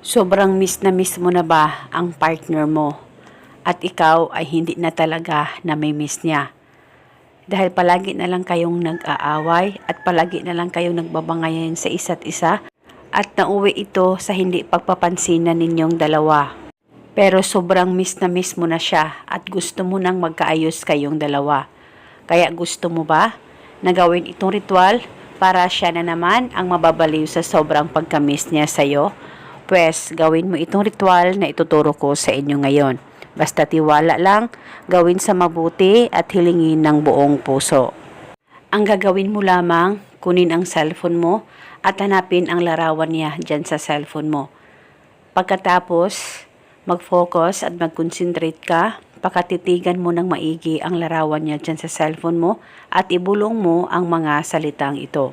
Sobrang miss na miss mo na ba ang partner mo? At ikaw ay hindi na talaga nami-miss niya. Dahil palagi na lang kayong nag-aaway at palagi na lang kayong nagbabangayan sa isa't isa at nauwi ito sa hindi pagpapansinan ninyong dalawa. Pero sobrang miss na miss mo na siya at gusto mo nang magkaayos kayong dalawa. Kaya gusto mo ba na gawin itong ritual para siya na naman ang mababaliw sa sobrang pagkamiss niya sa'yo? Pwes, gawin mo itong ritual na ituturo ko sa inyo ngayon. Basta tiwala lang, gawin sa mabuti at hilingin ng buong puso. Ang gagawin mo lamang, kunin ang cellphone mo at hanapin ang larawan niya dyan sa cellphone mo. Pagkatapos, mag-focus at mag-concentrate ka, pakatitigan mo ng maigi ang larawan niya dyan sa cellphone mo at ibulong mo ang mga salitang ito.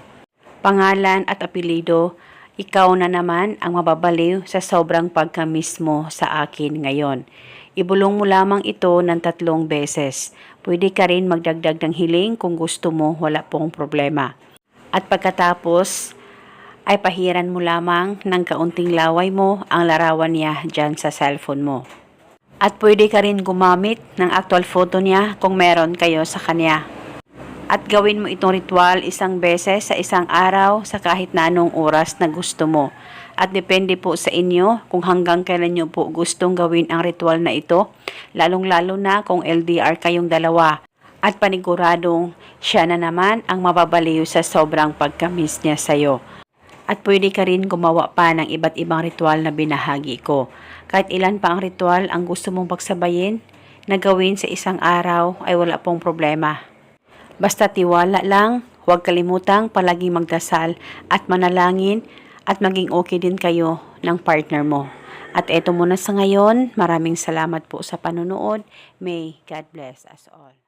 Pangalan at apelido, ikaw na naman ang mababaliw sa sobrang pagkamiss mo sa akin ngayon. Ibulong mo lamang ito ng tatlong beses. Pwede ka rin magdagdag ng hiling kung gusto mo, wala pong problema. At pagkatapos, ay pahiran mo lamang ng kaunting laway mo ang larawan niya dyan sa cellphone mo. At pwede ka rin gumamit ng actual photo niya kung meron kayo sa kanya. At gawin mo itong ritual isang beses sa isang araw sa kahit na anong oras na gusto mo. At depende po sa inyo kung hanggang kailan nyo po gustong gawin ang ritual na ito, lalong-lalo na kung LDR kayong dalawa. At paniguradong siya na naman ang mababaliw sa sobrang pagkamis niya sa'yo. At pwede ka rin gumawa pa ng iba't ibang ritual na binahagi ko. Kahit ilan pa ang ritual ang gusto mong pagsabayin, na gawin sa isang araw ay wala pong problema. Basta tiwala lang, huwag kalimutang palaging magdasal at manalangin at maging okay din kayo ng partner mo. At eto muna sa ngayon, maraming salamat po sa panonood. May God bless us all.